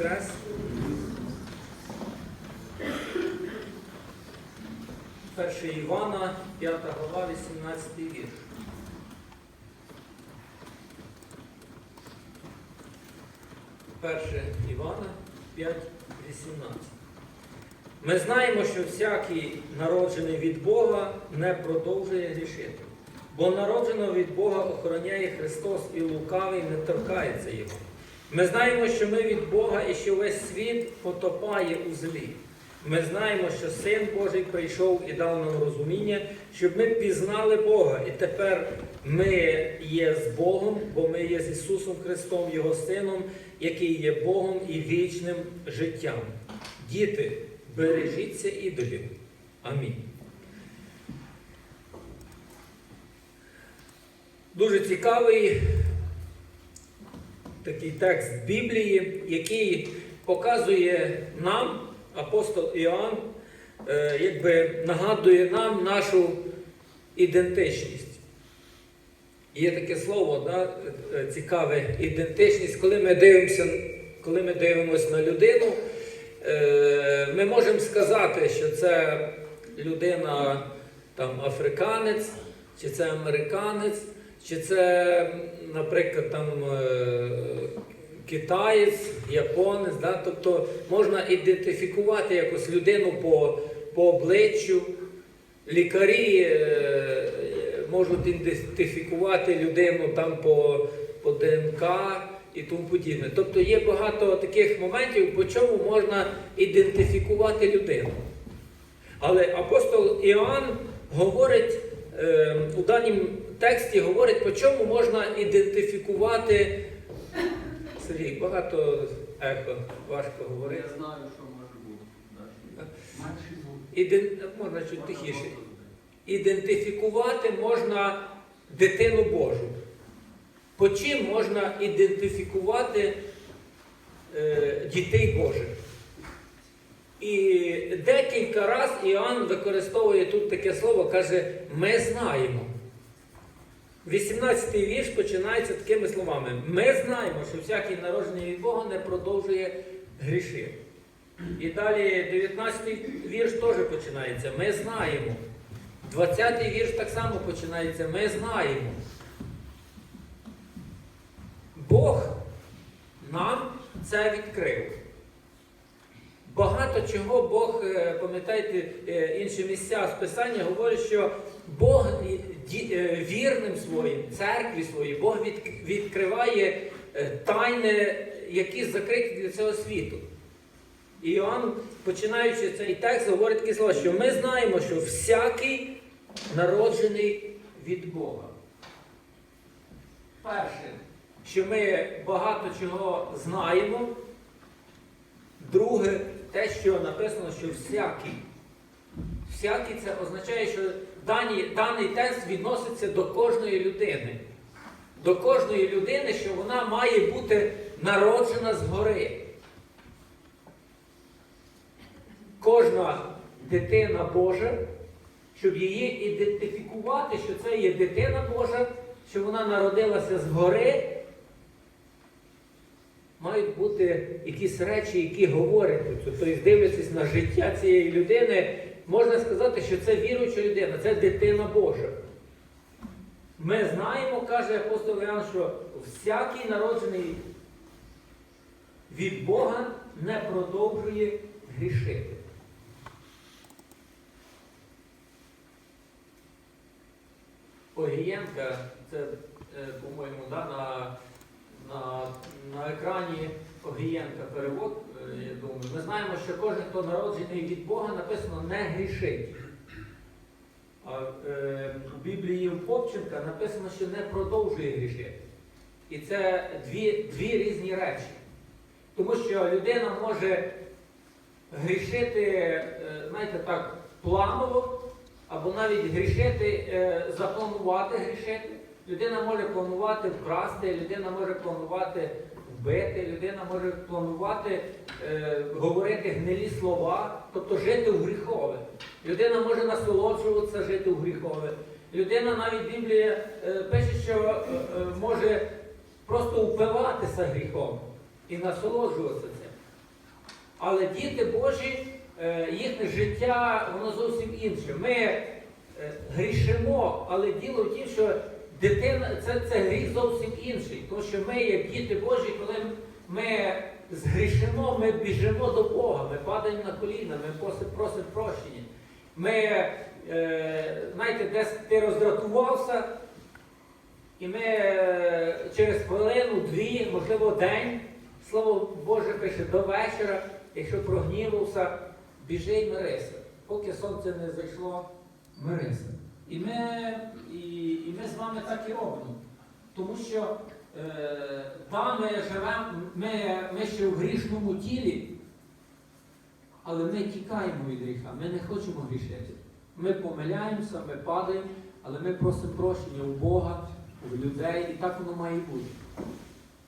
Воскрес! Перше Івана, 5 глава, 18 вірш. Перше Івана 5, 18. Ми знаємо, що всякий народжений від Бога не продовжує грішити. Бо народженого від Бога охороняє Христос і лукавий не торкається Його. Ми знаємо, що ми від Бога і що весь світ потопає у злі. Ми знаємо, що Син Божий прийшов і дав нам розуміння, щоб ми пізнали Бога. І тепер ми є з Богом, бо ми є з Ісусом Христом, Його Сином, який є Богом і вічним життям. Діти, бережіться ідолів. Амінь. Дуже цікавий такий текст Біблії, який показує нам, апостол Іоанн, е, якби нагадує нам нашу ідентичність. Є таке слово, да, е, цікаве ідентичність, коли ми дивимося, коли ми дивимося на людину, е, ми можемо сказати, що це людина там, африканець, чи це американець, чи це, наприклад, там е, китаєць, японець. Да? Тобто можна ідентифікувати якось людину по, по обличчю. Лікарі е, можуть ідентифікувати людину там по, по ДНК і тому подібне. Тобто є багато таких моментів, по чому можна ідентифікувати людину. Але апостол Іоанн говорить е, у даному тексті говорить, по чому можна ідентифікувати. Сергій, багато ехо, важко говорити. Я знаю, що може бути. Менший звук. Іден... Можна чуть тихіше. Ідентифікувати можна дитину Божу. По чим можна ідентифікувати е, дітей Божих? І декілька разів Іоанн використовує тут таке слово, каже, ми знаємо. 18-й вірш починається такими словами. Ми знаємо, що всякий народжений від Бога не продовжує грішити. І далі 19-й вірш теж починається. Ми знаємо. 20-й вірш так само починається. Ми знаємо. Бог нам це відкрив. Багато чого Бог, е, пам'ятаєте, е, інші місця з Писання говорять, що Бог вірним своїм, церкві своїй, Бог відкриває е, тайни, які закриті для цього світу. І Іоанн, починаючи цей текст, говорить такі слова, що ми знаємо, що всякий народжений від Бога. Перше, що ми багато чого знаємо. Друге, те, що написано, що всякий. Всякий це означає, що дані, даний текст відноситься до кожної людини. До кожної людини, що вона має бути народжена згори. Кожна дитина Божа, щоб її ідентифікувати, що це є дитина Божа, що вона народилася згори, мають бути якісь речі, які говорять. Тобто, дивлячись на життя цієї людини, можна сказати, що це віруюча людина, це дитина Божа. Ми знаємо, каже апостол Іоанн, що всякий народжений від Бога не продовжує грішити. Огієнка, це, е, по-моєму, да, на, на, на екрані Огієнка перевод, я думаю. Ми знаємо, що кожен, хто народжений від Бога, написано не грішить. А е, у Біблії в Попченка написано, що не продовжує грішити. І це дві, дві різні речі. Тому що людина може грішити, е, знаєте, так, планово, або навіть грішити, е, запланувати грішити. Людина може планувати вкрасти, людина може планувати вбити, людина може планувати е, говорити гнилі слова, тобто жити в гріхове. Людина може насолоджуватися жити в гріхове. Людина навіть Біблія е, пише, що е, е, може просто впиватися гріхом і насолоджуватися цим. Але діти Божі, е, їхнє життя, воно зовсім інше. Ми е, грішимо, але діло в тім, що дитина це, це гріх зовсім інший. Тому що ми, як діти Божі, коли ми згрішимо, ми біжимо до Бога, ми падаємо на коліна, ми просимо, просимо прощення. Ми, е, знаєте, десь ти роздратувався, і ми е, через хвилину, дві, можливо, день, слово Боже пише до вечора, якщо прогнівався, біжи і мирися. Поки сонце не зайшло, мирися. І ми, і, і ми з вами так і робимо. Тому що е, там ми живемо, ми, ми ще в грішному тілі, але ми тікаємо від гріха, ми не хочемо грішити. Ми помиляємося, ми падаємо, але ми просимо прощення у Бога, у людей, і так воно має бути.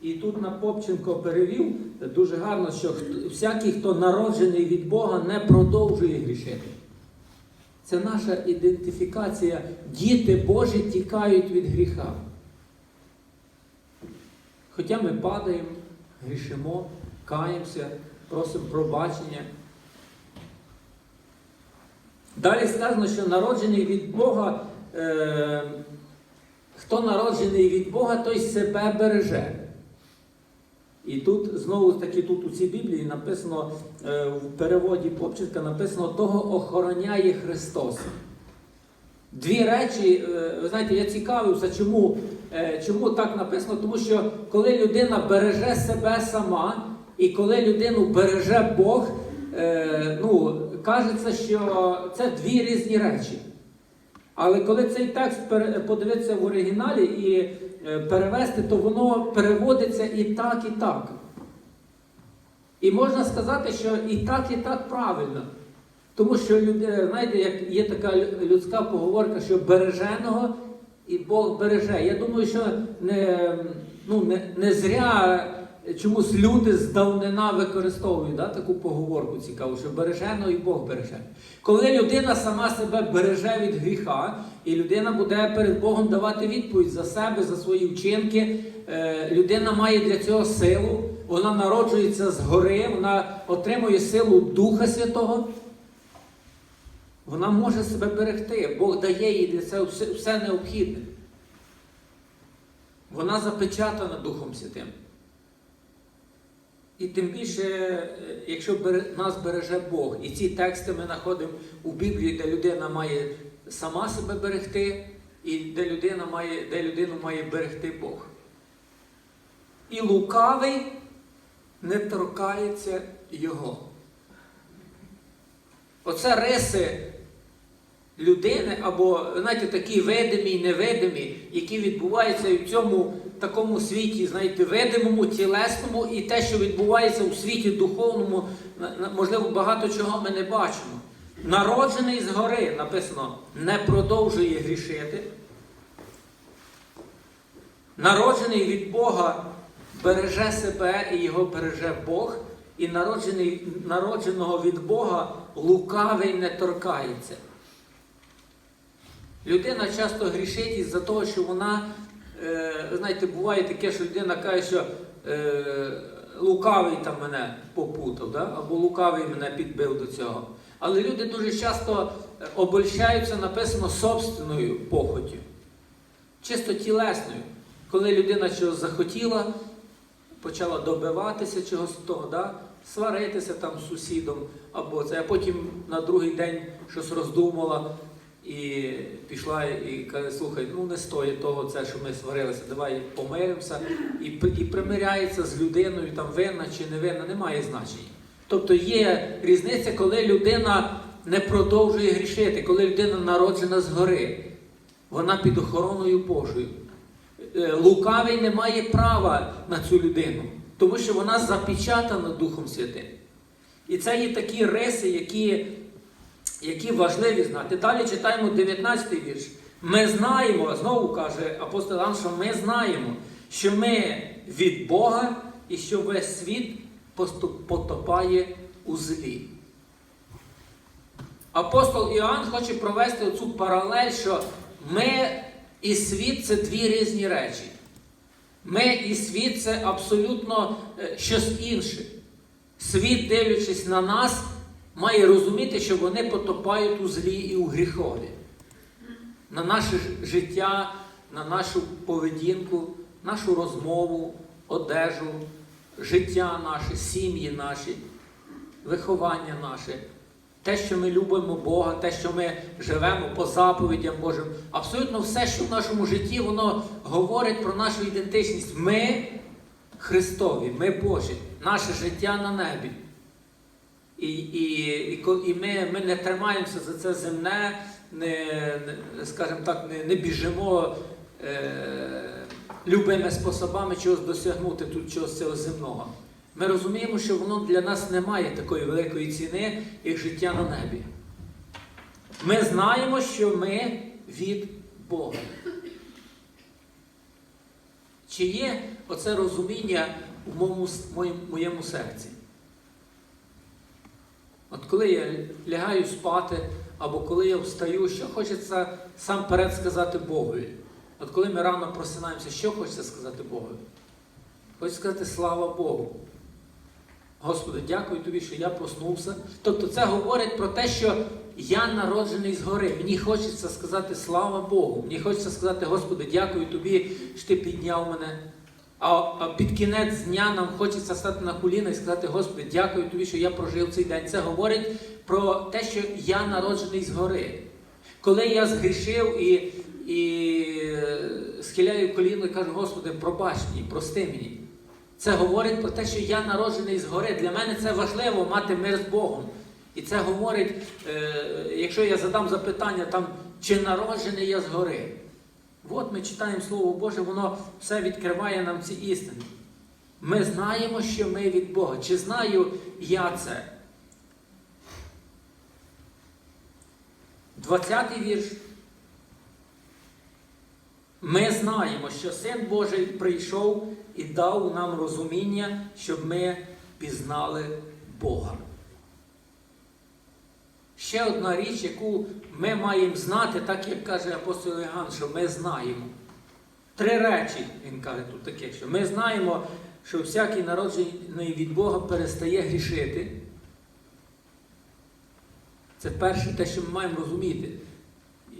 І тут на Попченко перевів дуже гарно, що всякий, хто народжений від Бога, не продовжує грішити. Це наша ідентифікація. Діти Божі тікають від гріха. Хоча ми падаємо, грішимо, каємося, просимо пробачення. Далі сказано, що народжений від Бога, е, хто народжений від Бога, той себе береже. І тут знову ж таки тут у цій Біблії написано е, в переводі Попченка написано того охороняє Христос. Дві речі, е, ви знаєте, я цікавився, чому, е, чому так написано, тому що коли людина береже себе сама, і коли людину береже Бог, ну, кажеться, що це дві різні речі. Але коли цей текст подивитися в оригіналі і е, перевести, то воно переводиться і так, і так. І можна сказати, що і так, і так правильно. Тому що знаєте, як є така людська поговорка, що береженого і Бог береже. Я думаю, що не, ну, не, не зря чомусь люди здавнина використовують да, таку поговорку цікаву, що береженого і Бог береже. Коли людина сама себе береже від гріха, і людина буде перед Богом давати відповідь за себе, за свої вчинки, е, людина має для цього силу, вона народжується згори, вона отримує силу Духа Святого. Вона може себе берегти. Бог дає їй для цього все, все необхідне. Вона запечатана Духом Святим. І тим більше, е, якщо нас береже Бог, і ці тексти ми знаходимо у Біблії, де людина має сама себе берегти, і де людина має, де людину має берегти Бог. І лукавий не торкається його. Оце риси людини, або, знаєте, такі видимі і невидимі, які відбуваються і в цьому такому світі, знаєте, видимому, тілесному, і те, що відбувається у світі духовному, можливо, багато чого ми не бачимо. Народжений згори, написано, не продовжує грішити. Народжений від Бога береже себе і його береже Бог, і народжений, народженого від Бога лукавий не торкається. Людина часто грішить із-за того, що вона, знаєте, буває таке, що людина каже, що е, лукавий там мене попутав, да? або лукавий мене підбив до цього. Але люди дуже часто е, обольщаються, написано, собственною похотю, чисто тілесною. Коли людина чогось захотіла, почала добиватися чогось того, да? сваритися там з сусідом, або це, а потім на другий день щось роздумала і пішла і каже, слухай, ну не стоїть того, це, що ми сварилися, давай помиримося, і, і примиряється з людиною, там винна чи не винна, немає значення. Тобто є різниця, коли людина не продовжує грішити, коли людина народжена згори, вона під охороною Божою. Е, Лукавий не має права на цю людину, тому що вона запечатана Духом Святим. І це є такі риси, які, які важливі знати. Далі читаємо 19 вірш. Ми знаємо, знову каже апостол Іоанн, що ми знаємо, що ми від Бога і що весь світ потопає у злі. Апостол Іоанн хоче провести оцю паралель, що ми і світ це дві різні речі. Ми і світ це абсолютно е, щось інше. Світ, дивлячись на нас, має розуміти, що вони потопають у злі і у гріхові. На наше життя, на нашу поведінку, нашу розмову, одежу, життя наше, сім'ї наші, виховання наше, те, що ми любимо Бога, те, що ми живемо по заповідям Божим. Абсолютно все, що в нашому житті, воно говорить про нашу ідентичність. Ми Христові, ми Божі, наше життя на небі. І, і, і, і ми, ми не тримаємося за це земне, не, скажімо так, не, не біжимо е, любими способами чогось досягнути тут чогось цього земного. Ми розуміємо, що воно для нас не має такої великої ціни, як життя на небі. Ми знаємо, що ми від Бога. Чи є оце розуміння в моєму, моєму серці? От коли я лягаю спати, або коли я встаю, що хочеться сам перед сказати Богові? От коли ми рано просинаємося, що хочеться сказати Богові? Хочеться сказати слава Богу. Господи, дякую тобі, що я проснувся. Тобто це говорить про те, що я народжений згори. Мені хочеться сказати слава Богу. Мені хочеться сказати, Господи, дякую тобі, що ти підняв мене. А, під кінець дня нам хочеться стати на коліна і сказати, Господи, дякую тобі, що я прожив цей день. Це говорить про те, що я народжений згори. Коли я згрішив і, і е, схиляю коліно і кажу, Господи, пробач мені, прости мені. Це говорить про те, що я народжений згори. Для мене це важливо мати мир з Богом. І це говорить, е, якщо я задам запитання, там, чи народжений я згори. От ми читаємо Слово Боже, воно все відкриває нам ці істини. Ми знаємо, що ми від Бога. Чи знаю я це? 20-й вірш. Ми знаємо, що Син Божий прийшов і дав нам розуміння, щоб ми пізнали Бога. Ще одна річ, яку ми маємо знати, так як каже апостол Іоанн, що ми знаємо. Три речі, він каже тут таке, що ми знаємо, що всякий народжений від Бога перестає грішити. Це перше те, що ми маємо розуміти,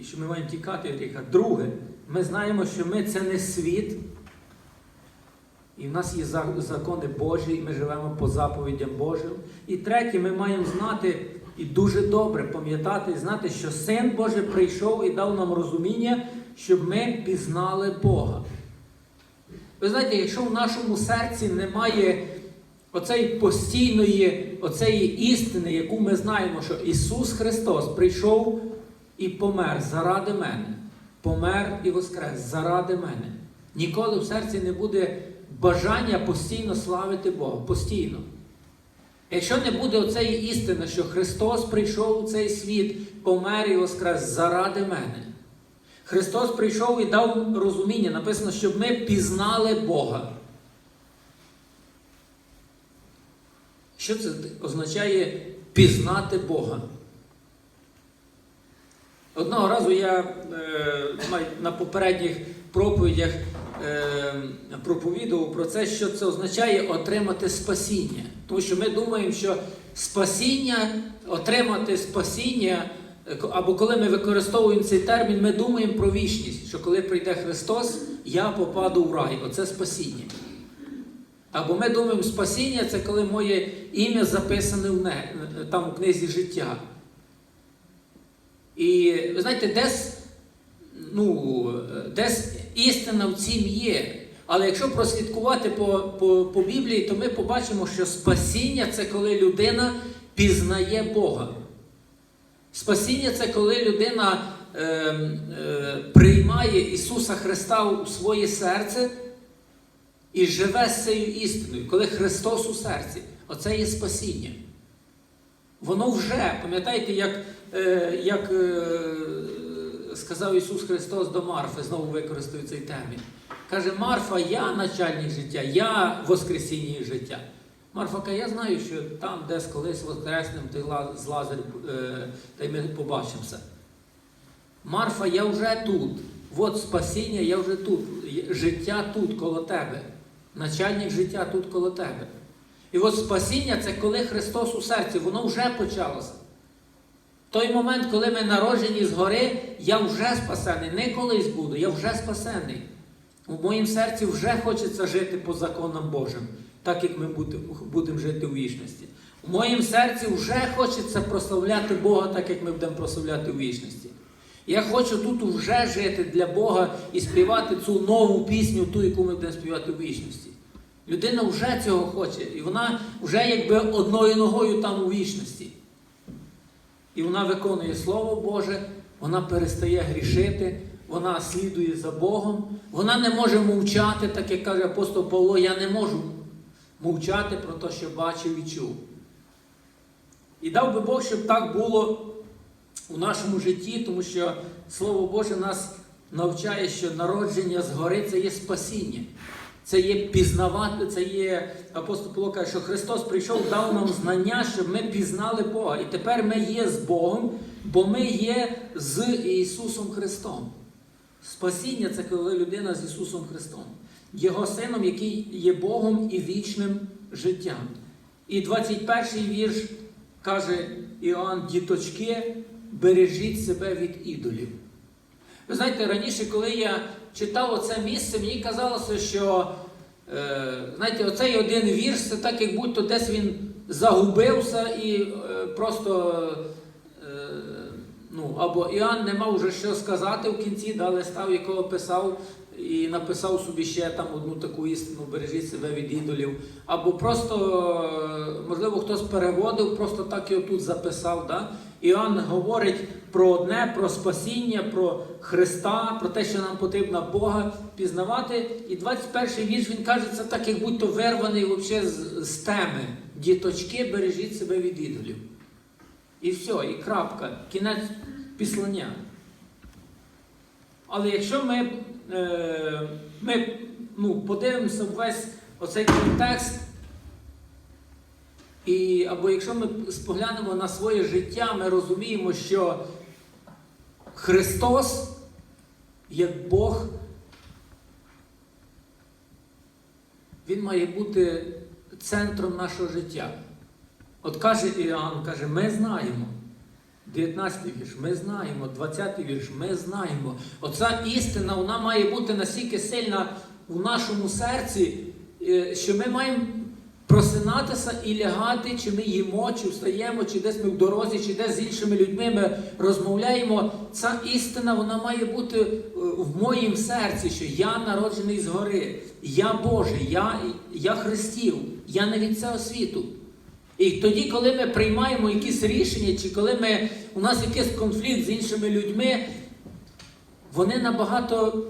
і що ми маємо тікати від гріха. Друге, ми знаємо, що ми це не світ, і в нас є закони Божі, і ми живемо по заповідям Божим. І третє, ми маємо знати і дуже добре пам'ятати, і знати, що Син Божий прийшов і дав нам розуміння, щоб ми пізнали Бога. Ви знаєте, якщо в нашому серці немає оцеї постійної, оцеї істини, яку ми знаємо, що Ісус Христос прийшов і помер заради мене, помер і воскрес заради мене. Ніколи в серці не буде бажання постійно славити Бога. Постійно. Якщо не буде оцеї істини, що Христос прийшов у цей світ, помер і воскрес заради мене. Христос прийшов і дав розуміння, написано, щоб ми пізнали Бога. Що це означає пізнати Бога? Одного разу я е, на попередніх проповідях е, проповідував про це, що це означає отримати спасіння. Тому що ми думаємо, що спасіння, отримати спасіння, е, або коли ми використовуємо цей термін, ми думаємо про вічність, що коли прийде Христос, я попаду в рай. Оце спасіння. Або ми думаємо, спасіння це коли моє ім'я записане в не, там у книзі життя. І ви знаєте, десь, ну, десь істина в цім є. Але якщо прослідкувати по, по, по Біблії, то ми побачимо, що спасіння це коли людина пізнає Бога. Спасіння це коли людина е, е, приймає Ісуса Христа у своє серце і живе з цією істиною, коли Христос у серці. Оце є спасіння. Воно вже, пам'ятаєте, як, е, як е, сказав Ісус Христос до Марфи, знову використаю цей термін. Каже, Марфа, я начальник життя, я воскресіння життя. Марфа каже, я знаю, що там десь колись воскреснем ти з Лазарем, е, та й ми побачимося. Марфа, я вже тут. От спасіння, я вже тут. Життя тут коло тебе. Начальник життя тут коло тебе. І от спасіння це коли Христос у серці, воно вже почалося. Той момент, коли ми народжені згори, я вже спасений. Не колись буду, я вже спасений. У моїм серці вже хочеться жити по законам Божим, так як ми будемо жити у вічності. У моїм серці вже хочеться прославляти Бога, так як ми будемо прославляти у вічності. Я хочу тут вже жити для Бога і співати цю нову пісню, ту, яку ми будемо співати у вічності. Людина вже цього хоче, і вона вже якби одною ногою там у вічності. І вона виконує Слово Боже, вона перестає грішити, вона слідує за Богом, вона не може мовчати, так як каже апостол Павло, я не можу мовчати про те, що бачив і чув. І дав би Бог, щоб так було у нашому житті, тому що Слово Боже нас навчає, що народження згори це є спасіння. Це є пізнавати, це є апостол Павло каже, що Христос прийшов, дав нам знання, щоб ми пізнали Бога. І тепер ми є з Богом, бо ми є з Ісусом Христом. Спасіння це коли людина з Ісусом Христом, Його Сином, який є Богом і вічним життям. І 21 вірш каже Іоанн, діточки, бережіть себе від ідолів. Ви знаєте, раніше, коли я читав оце місце, мені казалося, що е, знаєте, оцей один вірш, це так, як будь-то десь він загубився і е, просто е, ну, або Іоанн не мав вже що сказати в кінці, да, листа, якого писав і написав собі ще там одну таку істину, бережіть себе від ідолів. Або просто, е, можливо, хтось переводив, просто так його тут записав. Да? Іоанн говорить про одне, про спасіння, про Христа, про те, що нам потрібно Бога пізнавати. І 21 вірш він каже, це так, як будь-то вирваний вообще з, з теми. Діточки, бережіть себе від ідолів. І все, і крапка. Кінець післання. Але якщо ми, е, ми ну, подивимося весь оцей контекст, і, або якщо ми споглянемо на своє життя, ми розуміємо, що Христос, як Бог, Він має бути центром нашого життя. От каже Іоанн, каже, ми знаємо. 19 вірш, ми знаємо, 20 вірш, ми знаємо. Оця істина вона має бути настільки сильна у нашому серці, е, що ми маємо просинатися і лягати, чи ми їмо, чи встаємо, чи десь ми в дорозі, чи десь з іншими людьми ми розмовляємо. Ця істина вона має бути е, в моїм серці, що я народжений згори, я Божий, я, я Христів, я не від цього світу. І тоді, коли ми приймаємо якісь рішення, чи коли ми, у нас якийсь конфлікт з іншими людьми, вони набагато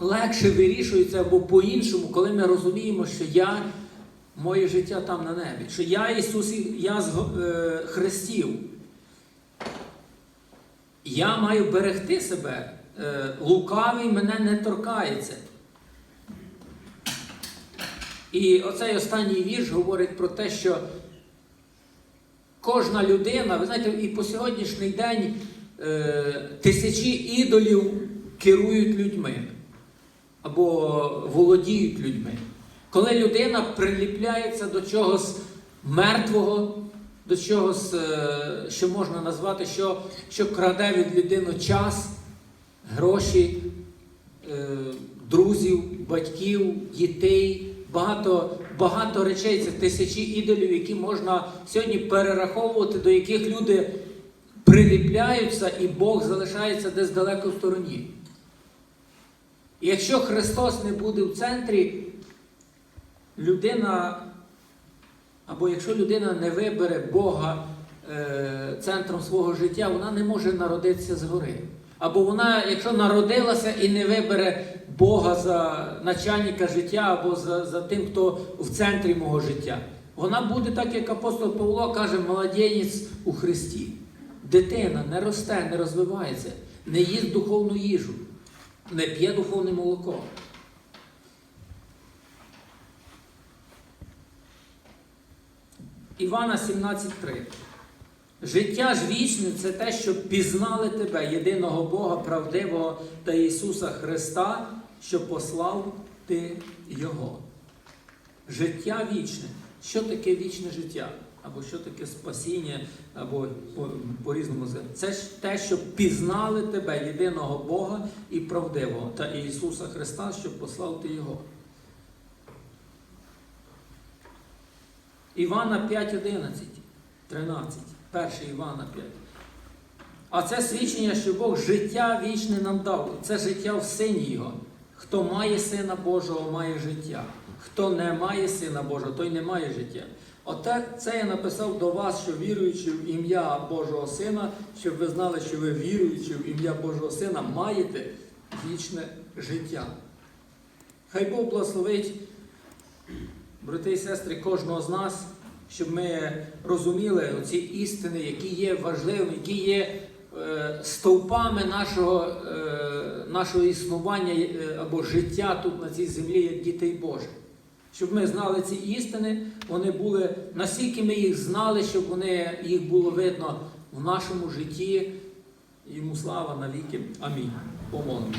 легше вирішуються або по-іншому, коли ми розуміємо, що я, моє життя там на небі, що я Ісус, я з е, Христів. Я маю берегти себе. Е, лукавий мене не торкається. І оцей останній вірш говорить про те, що кожна людина, ви знаєте, і по сьогоднішній день е, тисячі ідолів керують людьми або володіють людьми. Коли людина приліпляється до чогось мертвого, до чогось, е, що можна назвати, що, що краде від людини час, гроші, е, друзів, батьків, дітей, багато, багато речей, це тисячі ідолів, які можна сьогодні перераховувати, до яких люди приліпляються, і Бог залишається десь далеко в стороні. І якщо Христос не буде в центрі, людина, або якщо людина не вибере Бога е, центром свого життя, вона не може народитися згори. Або вона, якщо народилася і не вибере Бога за начальника життя, або за, за тим, хто в центрі мого життя, вона буде так, як апостол Павло каже, молодєць у Христі. Дитина не росте, не розвивається, не їсть духовну їжу, не п'є духовне молоко. Івана 17.3. Життя ж вічне це те, щоб пізнали тебе, єдиного Бога, правдивого та Ісуса Христа, що послав ти Його. Життя вічне. Що таке вічне життя? Або що таке спасіння, або по- по-різному сказати. Це ж те, щоб пізнали тебе, єдиного Бога і правдивого, та Ісуса Христа, щоб послав ти Його. Івана 5.11, 13, 1 Івана 5. А це свідчення, що Бог життя вічне нам дав. Це життя в Сині Його. Хто має Сина Божого, має життя. Хто не має Сина Божого, той не має життя. Отак це я написав до вас, що віруючи в ім'я Божого Сина, щоб ви знали, що ви віруючи в ім'я Божого Сина, маєте вічне життя. Хай Бог благословить, брати і сестри, кожного з нас, щоб ми розуміли оці істини, які є важливими, які є е, стовпами нашого, е, нашого існування е, або життя тут на цій землі, як дітей Божих. Щоб ми знали ці істини, вони були, настільки ми їх знали, щоб вони, їх було видно в нашому житті. Йому слава навіки. Амінь. Помолимось.